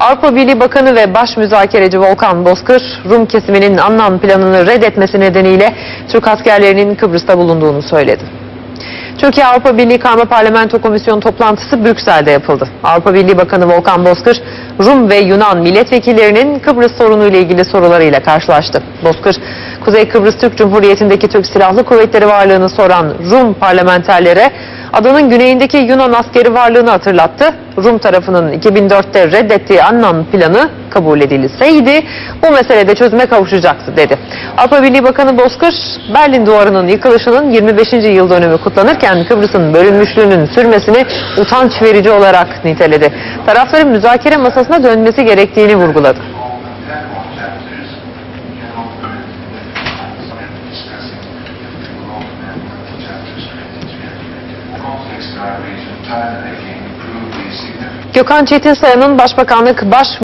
Avrupa Birliği Bakanı ve Baş Müzakereci Volkan Bozkır, Rum kesiminin Annan planını reddetmesi nedeniyle Türk askerlerinin Kıbrıs'ta bulunduğunu söyledi. Türkiye Avrupa Birliği Karma Parlamento Komisyonu toplantısı Brüksel'de yapıldı. Avrupa Birliği Bakanı Volkan Bozkır, Rum ve Yunan milletvekillerinin Kıbrıs sorunu ile ilgili sorularıyla karşılaştı. Bozkır, Kuzey Kıbrıs Türk Cumhuriyeti'ndeki Türk Silahlı Kuvvetleri varlığını soran Rum parlamenterlere adanın güneyindeki Yunan askeri varlığını hatırlattı. Rum tarafının 2004'te reddettiği Annan planı kabul edilseydi bu meselede çözüme kavuşacaktı dedi. Avrupa Birliği Bakanı Bozkır, Berlin Duvarı'nın yıkılışının 25. yıl dönümü kutlanırken Kıbrıs'ın bölünmüşlüğünün sürmesini utanç verici olarak niteledi. Tarafların müzakere masasına dönmesi gerektiğini vurguladı. Gökhan Çetin Sayın'ın Başbakanlık Baş